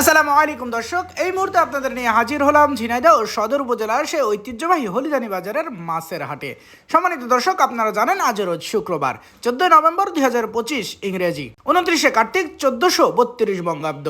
আসসালামু আলাইকুম দর্শক, এই মুহূর্তে আপনাদের নিয়ে হাজির হলাম ঝিনাইদহ সদর উপজেলার সে ঐতিহ্যবাহী হলিদানি বাজারের মাছের হাটে। সম্মানিত দর্শক, আপনারা জানেন আজ রোজ শুক্রবার, চোদ্দই নভেম্বর দুই হাজার পঁচিশ ইংরেজি, উনত্রিশে কার্তিক চোদ্দশো বত্রিশ বঙ্গাব্দ।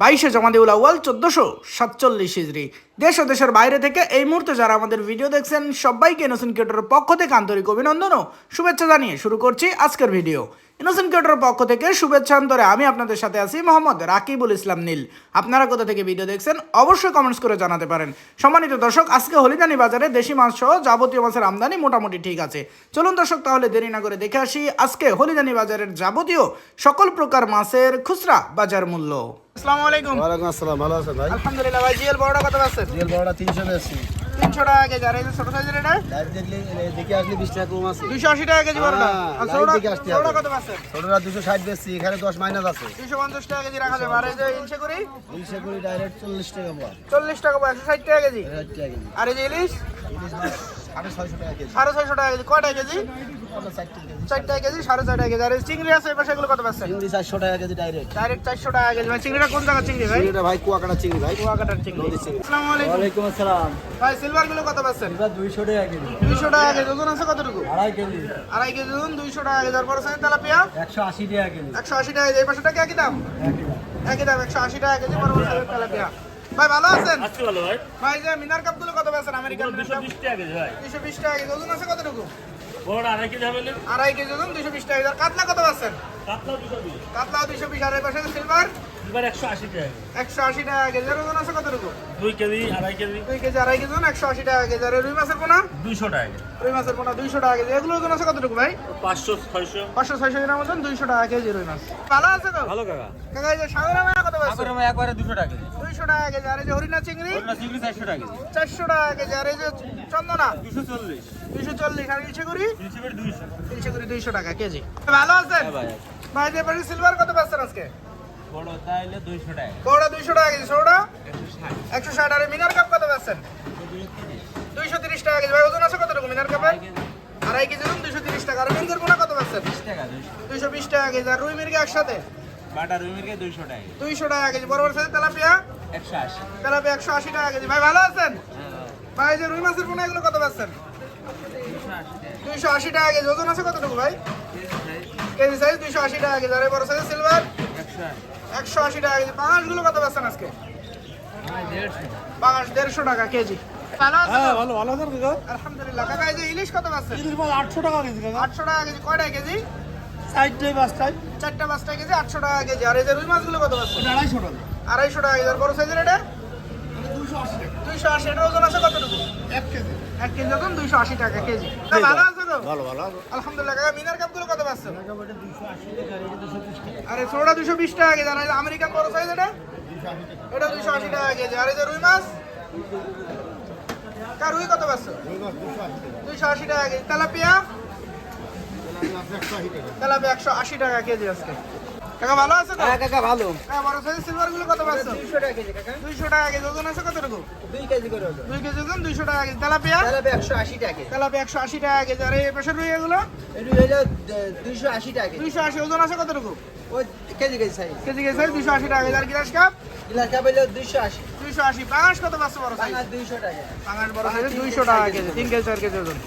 বাইশে জমাদিউল আউ্য়াল চোদ্দশো সাতচল্লিশ হিজড়ি দেশ ও দেশের বাইরে থেকে এই মুহূর্তে যারা আমাদের ভিডিও দেখছেন সবাইকে ইনোসেন্ট কিউটারের পক্ষ থেকে আন্তরিক অভিনন্দন ও শুভেচ্ছা জানিয়ে শুরু করছি আজকের ভিডিও ইনোসেন্ট কিউটারের পক্ষ থেকে শুভেচ্ছা অন্তরে আমি আপনাদের সাথে আছি মোহাম্মদ রাকিবুল ইসলাম নীল। আপনারা কোথা থেকে ভিডিও দেখছেন অবশ্যই কমেন্টস করে জানাতে পারেন। সম্মানিত দর্শক আজকে হলিদানি বাজারে দেশি মাছ সহ যাবতীয় মাছের আমদানি মোটামুটি ঠিক আছে। চলুন দর্শক তাহলে দেরি না করে দেখে আসি আজকে হলিদানি বাজারের যাবতীয় সকল প্রকার মাছের খুচরা বাজার মূল্য। আসসালামু আলাইকুম। ওয়ালাইকুম আসসালাম ভালো আছেন ভাই? আলহামদুলিল্লাহ ভাই জিএল বড়টা কত আছে? রিয়েল বড়টা তিনশো বেশি তিনশো টাকা কেজি। আর এই ছোট সাইজের এটা? লাইভ দেখলে এ, দেখে আসলে বিশ টাকা কম আছে। দুইশো আশি টাকা কেজি বড়টা হ্যাঁ, আর ছোটটা দেখে আসতে হবে। ছোটটা কত আছে ছোটরা দুশো বেশি এখানে মাইনাস আছে। দুইশো পঞ্চাশ টাকা কেজি রাখা যাবে। আর এই যে করি ডাইরেক্ট চল্লিশ টাকা পাওয়া চল্লিশ টাকা একশো ষাট টাকা কেজি। টাকা কেজি। আর এই যে ইলিশ? সাড়ে ছয়শো টাকা কেজি। সাড়ে টাকা কেজি। কয়টা সাড়ে আর চিংড়ি আছে এবার সেগুলো কত পাচ্ছেন চিংড়ি চারশো টাকা কেজি ডাইরেক্ট ডাইরেক্ট চারশো টাকা কেজি। ভাই চিংড়িটা কোন জায়গার চিংড়ি ভাই? চিংড়িটা ভাই কুয়াকাটা চিংড়ি ভাই। কুয়াকাটার চিংড়ি। আসসালামু আলাইকুম। ওয়ালাইকুম আসসালাম। ভাই সিলভারগুলো কত পাচ্ছেন এটা দুইশো টাকা কেজি। দুইশো টাকা কেজি। ওজন আছে কতটুকু? আড়াই কেজি। আড়াই কেজি ওজন টাকা কেজি। বড় সাইজ তেলাপিয়া। একশো আশি টাকা কেজি। একশো আশি টাকা কেজি। এই পাশেটা কি একই দাম? একই দাম। একশো আশি টাকা কেজি। বড় তেলাপিয়া। ভাই ভালো আছেন? আজকে ভালো ভাই। ভাই যে মিনার কাপগুলো কত পাচ্ছেন আমেরিকান দুশো বিশ টাকা কেজি ভাই। দুইশো বিশ টাকা কেজি ওজন আছে কতটুকু? বড় আড়াই কেজি হবে? আড়াই কেজি ওজন দুইশো বিশ টাকা আর কাতলা কত দুশো বিশ। কাতলাও দুইশো বিশ আর এই পাশে সিলভার? একশো আশি টাকা কেজি। একশো আশি টাকা কেজি। ওজন আছে কতটুকু? দুই কেজি আড়াই কেজি। দুই কেজি আড়াই কেজি ওজন একশো আশি টাকা কেজি। আর রুই মাছের পোনা? দুইশো টাকা রুই মাছের পোনা দুইশো টাকা কেজি। এগুলো ওজন আছে কতটুকু ভাই? পাঁচশো ছয়শো। পাঁচশো ছয়শো গ্রাম ওজন দুইশো টাকা কেজি রুই মাছ। ভালো আছে তো? ভালো কাকা। কাকা এই যে সাগরা মায়া কত পাচ্ছেন একবারে দুশো টাকা কেজি। দুইশো টাকা কেজি আর এই যে হরিণা চিংড়ি? চিংড়ি চারশো টাকা কেজি। চারশো টাকা কেজি আর এই যে চন্দনা? দুশো চল্লিশ। দুইশো চল্লিশ আর দুইশো। টাকা কেজি। ভালো আছেন? ভাই। ভাই যে সিলভার কত পাচ্ছেন আজকে? বড় দুইশো টাকা। কেজি ছোটটা একশো ষাট। আর মিনার কাপ কত পাচ্ছেন? দুইশো তিরিশ টাকা কেজি। ভাই ওজন আছে কতটুকু মিনার কাপে আড়াই কেজি। দুইশো তিরিশ টাকা। আর মেঙ্গের কত পাচ্ছেন? দুইশো বিশ টাকা কেজি। আর রুই মির্গে একসাথে? বাটা রুমিরকে দুইশো টাকা কেজি? দুইশো টাকা কেজি। বড় বড় সাইজের তেলাপিয়া? একশো আশি। তেলাপিয়া একশো আশি টাকা কেজি। ভাই ভালো আছেন? ভাই যে রুই মাছের পোনা এগুলো কত পাচ্ছেন? দুইশো আশি টাকা কেজি। ওজন আছে কতটুকু ভাই? কেজি সাইজ দুইশো আশি টাকা কেজি। আর বড় সাইজের সিলভার একশো একশো আশি টাকা কেজি। পাঙাশগুলো কত পাচ্ছেন আজকে? পাঙাশ দেড়শো। টাকা কেজি। কাকা? আলহামদুলিল্লাহ। কাকা এই যে ইলিশ কত পাচ্ছেন? ইলিশ মাছ আটশো টাকা কেজি আটশো টাকা কেজি। কয়টা কেজি? চারটায় পাঁচটায় চারটা পাঁচটা কেজি আটশো টাকা কেজি। আর এই যে রুই মাছগুলো কত পাচ্ছেন আড়াইশো টাকা। আড়াইশো টাকা কেজি। আর বড় সাইজের এটা? দুশো আশি টাকা। আশি। এটা ওজন আছে কতটুকু? এক কেজি। এক কেজি ওজন দুইশো আশি টাকা কেজি। ভালো আছে তো? ভালো ভালো আলহামদুলিল্লাহ। কাকা মিনার কাপগুলো কত দুশো দুশো টাকা আরে ছোটটা দুশো বিশ টাকা কেজি। আর আমেরিকান বড় সাইজ এটা? এটা দুইশো আশি টাকা কেজি। আর এই যে রুই মাছ? কার রুই কত পাচ্ছ দুশো দুইশো আশি টাকা কেজি। তেলাপিয়া? আশি একশো আশি টাকা কেজি আজকে। কাকা ভালো আছে তো? কাকা ভালো। বড় সাইজ সিলভারগুলো কত পাচ্ছ? দুইশো টাকা কেজি কাকা। দুইশো টাকা কেজি ওজন আছে কতটুকু? দুই কেজি করে ওজন। কেজি ওজন দুইশো টাকা কেজি। তেলাপিয়া? টাকা কেজি। তেলাপিয়া একশো আশি টাকা কেজি। আর এই রুই এগুলো দুইশো টাকা কেজি। দুইশো ওজন আছে কতটুকু? ওই kg kg size. Kg kg size দুইশো আশি টাকা কেজি। আর গিলাস কাপ? গিলাস কাপ দুইশো দুইশো আশি। পাঁচ কত পাঁচশো বড় সাইজ? দুইশো টাকা। পাঁচ বড় সাইজ দুইশো টাকা কেজি তিন কেজি চার কেজি ওজন।